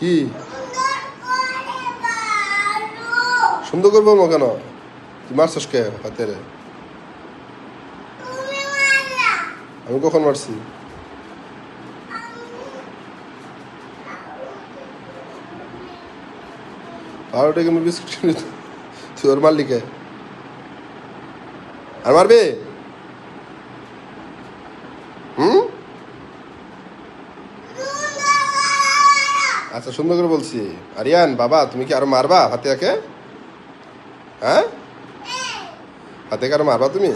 কি? সুন্দর করব মো কেন? মারছস কে হাতের? আমি কখন মারছি? ওটা কিন্তু বিস্কুট তুই ওর মারলি কে? আর মারবে? হুম? আচ্ছা সুন্দর করে বলছি। আরিয়ান, বাবা, তুমি কি আরও মারবা হাতিয়াকে? হ্যাঁ? হাতিয়াকে আরও মারবা তুমি?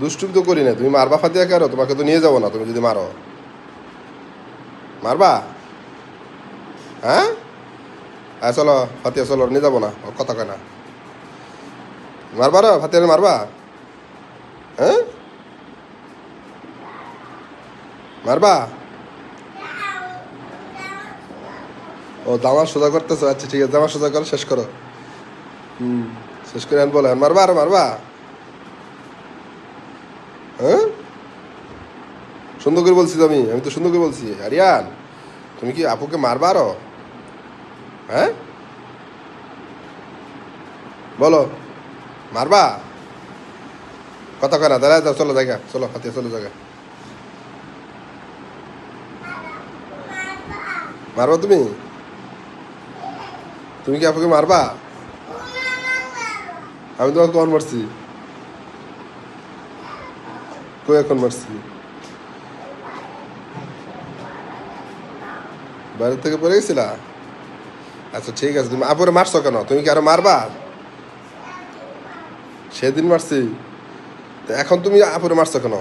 দুষ্টুম তো করি না, তুমি মারবা ফাতিয়াকে আরও, তোমাকে তো নিয়ে যাব না, তুমি যদি মারো। মারবা? হ্যাঁ? হ্যাঁ চলো ফাতিয়া চলো, নিয়ে যাব না কথা কয় না। মারবা রে ফাতিয়ারে মারবা? হ্যাঁ? মারবা? ও দামা সোজা করতেছো? আচ্ছা ঠিক আছে দামা সোজা করো, শেষ করো। হুম, শেষ করে আন বলে মারবা, আর মারবা। হ্যাঁ? সুন্দর করে বলছি তো আমি আমি তো সুন্দর করে বলছি। আরিয়ান, তুমি কি আপুকে মারবা আরও? হ্যাঁ? বলো, মারবা? কথা কয় না, দাঁড়ায় যাও, চলো জায়গা, চলো হাতে চলো জায়গা। মারবা তুমি? তুমি কি আপুকে মারবা? আমি তোমাকে কখন মারছি? কই এখন মারছি? বাইরে থেকে পড়ে গেছিলা? আচ্ছা ঠিক আছে। তুমি আপুরে মারছো কেন? তুমি কি আরও মারবা? সেদিন মারছি। এখন তুমি আপুরে মারছো কেন?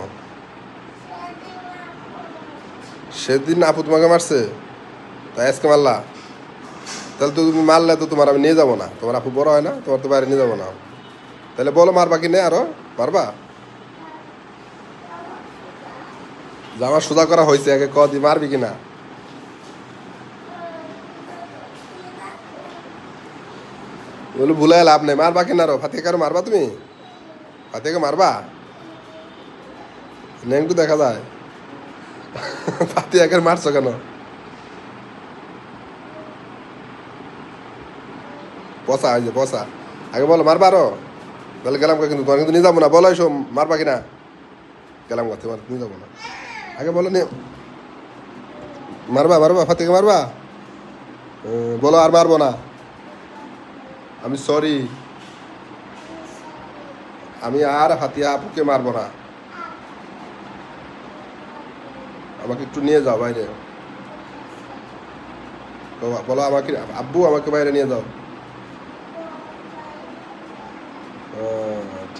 সেদিন আপু তোমাকে মারছে? তাই আজকে মারলা? তাহলে তো তুমি মারলে তো তোমার আমি নিয়ে যাব না। তোমার আপু বড় হয় না, তোমার তো বাইরে নিয়ে যাব না। তাহলে বলো মারবা কি নেই আরও? মারবা? জামা সোজা করা হয়েছে আগে কদি মারবি কিনা? বলে, ভুলে লাভ নেই, মারবা কিনা আরও? ফাতে কারও মারবা তুমি? ফাতেকে মারবা? নেংটু দেখা যায়। ফাতে একের মারছো কেন? পচা যে পচা আগে বলো, মারবা তাহলে গেলাম কিন্তু? তোমার কিন্তু নিয়ে যাব না। বলো এসো মারবা কিনা? গেলাম গা তোমার নিয়ে যাব না। আগে বলো নে মারবা মারবা, ফাতেকে মারবা? বলো আর মারবো না। আমি সরি আমি আর হাতিয়া আপুকে মারবো না। আমাকে একটু নিয়ে যাও বাইরে। বলো আমাকে আব্বু আমাকে বাইরে নিয়ে যাও।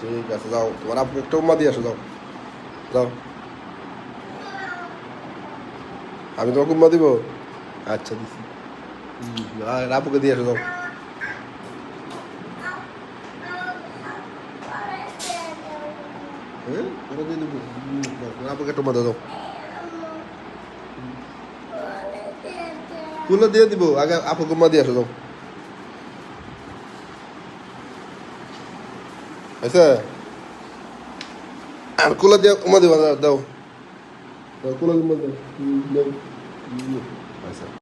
ঠিক আছে, যাও। তোমার আব্বু একটা উম্মা দিয়ে আসো, যাও। যাও। আমি তোমাকে উম্মা দিব? আচ্ছা দিছি। আপুকে দিয়ে আসো, যাও। হ্যাঁ? আপুকে একটা দাও দিয়ে দিব। আগে আপুকে উম্মা দিয়ে আসো, যাও। হয়েছে আর কুলা দিয়ে উমা দিবা দাও। কুলা উম্মা দাও। হয়েছে